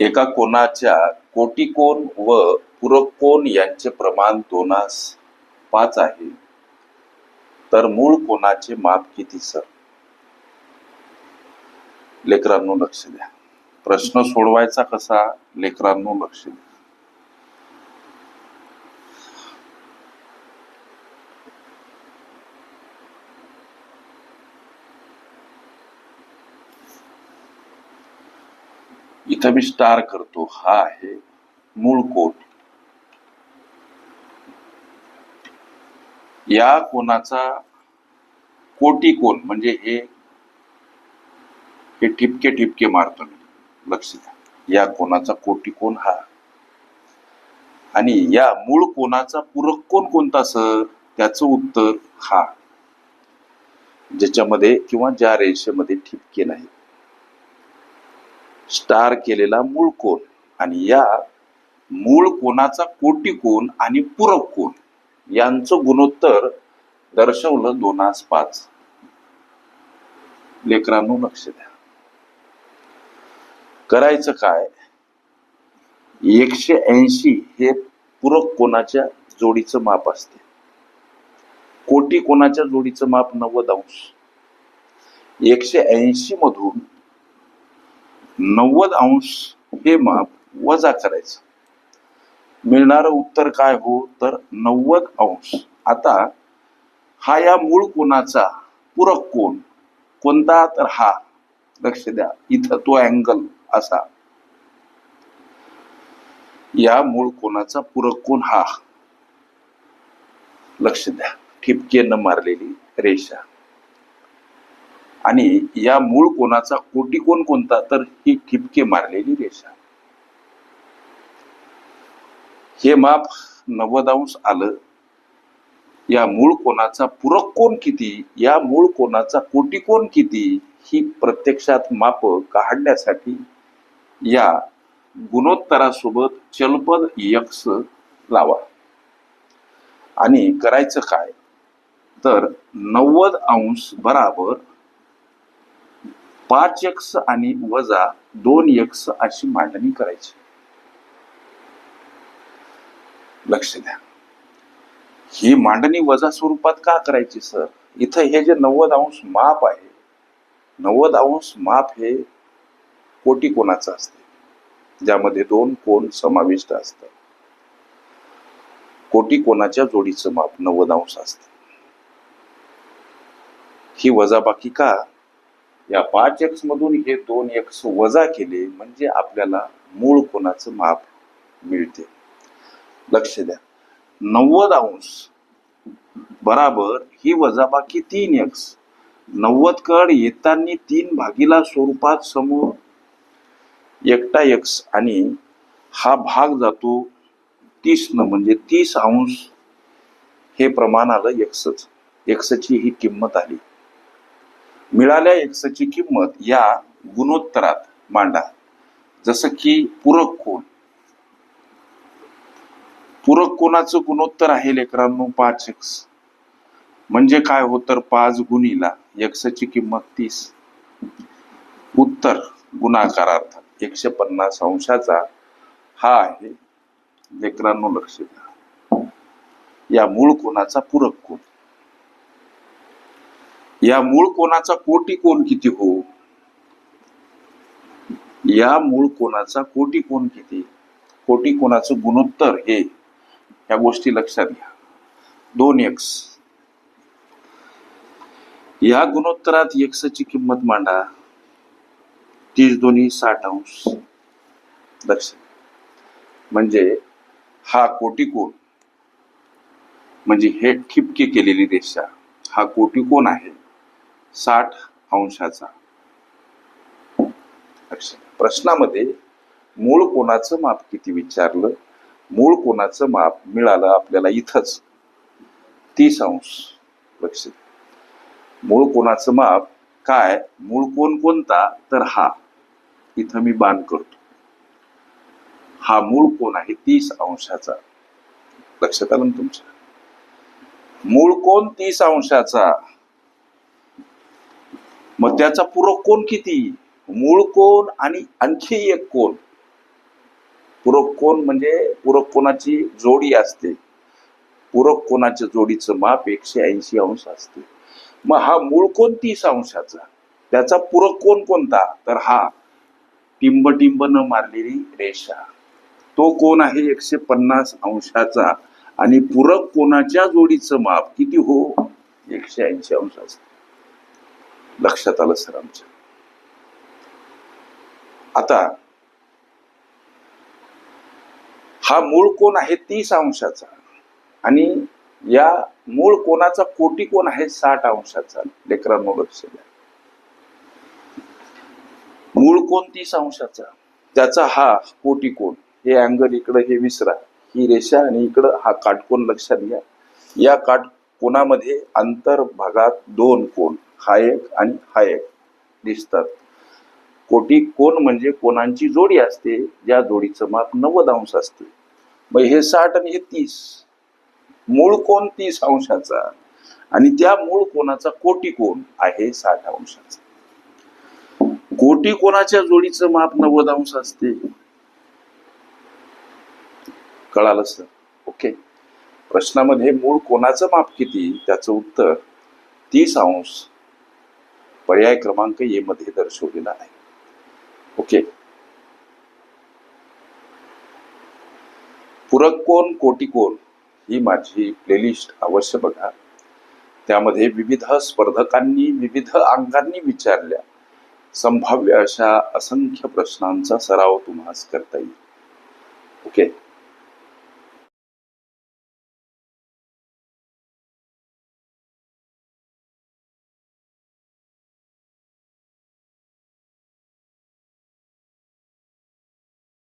एका कोणाच्या कोटी कोण व पुरकोन यांचे प्रमाण दोनास पाच आहे. तर मूळ कोणाचे माप किती सर? लेकरांनो लक्ष द्या. प्रश्न सोडवायचा कसा? लेकरांनो लक्ष द्या. इथं मी स्टार करतो. हा आहे मूळ कोण या कोणाचा कोटी कोण? म्हणजे हे हे ठिपके ठिपके मारतो मी. लक्ष द्या. या कोणाचा कोटी कोण? हा. आणि या मूळ कोणाचा पूरक कोण कोणता सर? त्याचं उत्तर हा. ज्याच्यामध्ये किंवा ज्या रेषेमध्ये ठिपके नाही स्टार केलेला मूळ कोण? आणि या मूळ कोणाचा कोटी कोण आणि पूरक कोण? यांचं गुणोत्तर दर्शवलं दोनास पाच. लेकरांनो लक्ष द्या. करायचं काय? एकशे ऐंशी हे पूरक कोणाच्या जोडीचं माप असते? कोटी कोणाच्या जोडीचं माप? नव्वद अंश. एकशे ऐंशी मधून नव्वद अंश हे माप वजा करायचं. मिळणारं उत्तर काय हो? तर नव्वद अंश. आता हा या मूळ कोणाचा पूरक कोण कोणता? तर हा. लक्ष द्या. इथं तो अँगल असा. या मूळ कोणाचा पूरक कोण हा. लक्ष द्या. ठिपकेनं मारलेली रेषा. आणि या मूळ कोणाचा कोटी कोण कोणता तर ही ठिपके मारलेली रेषा. हे माप नव्वद अंश आलं. या मूळ कोणाचा पूरक कोण किती या मूळ कोणाचा कोटी कोण किती ही प्रत्यक्षात माप काढण्यासाठी या गुणोत्तरासोबत चलपद यक्ष लावा. आणि करायचं काय? तर नव्वद अंश बराबर पाच यक्ष आणि वजा दोन यक्ष अशी मांडणी करायची. लक्ष द्या. ही मांडणी वजा स्वरूपात का करायची सर? इथं हे जे नव्वद अंश माप आहे नव्वद अंश माप हे कोटी कोणाचं असते? ज्यामध्ये दोन कोण समाविष्ट असतात. कोटी कोणाच्या जोडीचं माप नव्वद अंश असत. ही वजाबाकी का या पाच एक्स मधून हे दोन एक्स वजा केले म्हणजे आपल्याला मूळ कोणाचं माप मिळते. लक्ष द्या. नव्वद अंश बराबर ही वजाबाकी तीन एक्स नव्वद कड येताना तीन भागीला स्वरूपात समोर एकटा एक्स आणि हा भाग जातो तीस न म्हणजे तीस अंश. हे प्रमाण आलं एक्सच एक्सची ही किंमत आली. मिळाल्या एक्सची किंमत या गुणोत्तरात मांडा. जसं की पूरक कोण. पूरक कोणाचं गुणोत्तर आहे लेकरांनो? पाच एक्स. म्हणजे काय हो तर पाच गुणीला एक्सची किंमत तीस. उत्तर गुणाकारार्थ एकशे पन्नास अंशाचा हा आहे. लेकरांनो लक्ष द्या. या मूळ कोणाचा पूरक कोण? या मूळ कोणाचा कोटी कोण किती हो? या मूळ कोणाचा कोटी कोण किती? कोटी कोणाचं गुणोत्तर हे? या गोष्टी लक्षात घ्या. दोन एक्स या गुणोत्तरात एक्सची किंमत मांडा. तीस दोन्ही साठ अंश. लक्ष म्हणजे हा कोटी कोण? म्हणजे हे ठिपके केलेली रेषा. हा कोटी कोण आहे? साठ अंशाचा. प्रश्नामध्ये मूळ कोणाचं माप किती विचारलं? मूळ कोणाचं माप मिळालं आपल्याला इथंच? तीस अंश. लक्ष मूळ कोणाचं माप काय? मूळ कोण कोणता? तर हा. इथं मी बाण करतो. हा मूळ कोण आहे? तीस अंशाचा. लक्षात आलं ना तुमच्या मूळ कोण तीस अंशाचा? मग त्याचा पूरक कोण किती? मूळ कोण आणि आणखी एक कोण? पूरक कोण म्हणजे पूरक कोणाची जोडी असते. पूरक कोणाच्या जोडीचं माप एकशे ऐंशी अंश असते. मग हा मूळ कोण तीस अंशाचा? त्याचा पूरक कोण कोणता? तर हा टिंब टिंब न मारलेली रेषा. तो कोण आहे? एकशे पन्नास अंशाचा. आणि पूरक कोणाच्या जोडीचं माप किती हो? एकशे ऐंशी अंश असते. लक्षात आलं सर आमच्या. आता हा मूळ कोण आहे तीस अंशाचा. आणि या मूळ कोणाचा कोटी कोण आहे साठ अंशाचा लेकरांनो लक्ष द्या. मूळ कोण तीस अंशाचा त्याचा हा कोटी कोण हे अँगल इकडं हे विसरा ही रेषा आणि इकडं हा काटकोन लक्षात घ्या. या काटकोनामध्ये अंतर्भागात दोन कोण हा एक आणि हा एक दिसतात. कोटी कोण म्हणजे कोणांची जोडी असते ज्या जोडीचं माप नव्वद अंश असते. मग हे साठ आणि हे तीस मूळ कोण तीस अंशाचा? आणि त्या मूळ कोणाचा कोटी कोण आहे साठ अंशाचा? कोटी कोणाच्या जोडीचं माप नव्वद अंश असते? कळालं सर? ओके. प्रश्नामध्ये मूळ कोणाचं माप किती? त्याचं उत्तर तीस अंश पर्याय क्रमांक ए मध्ये दर्शवलेला आहे. ओके पूरक कोण कोटी कोण ही माझी प्लेलिस्ट अवश्य बघा. त्यामध्ये विविध स्पर्धकांनी विविध अंगांनी विचारल्या. संभाव्य अशा असंख्य प्रश्नांचा सराव तुम्हाला करता येईल. ओके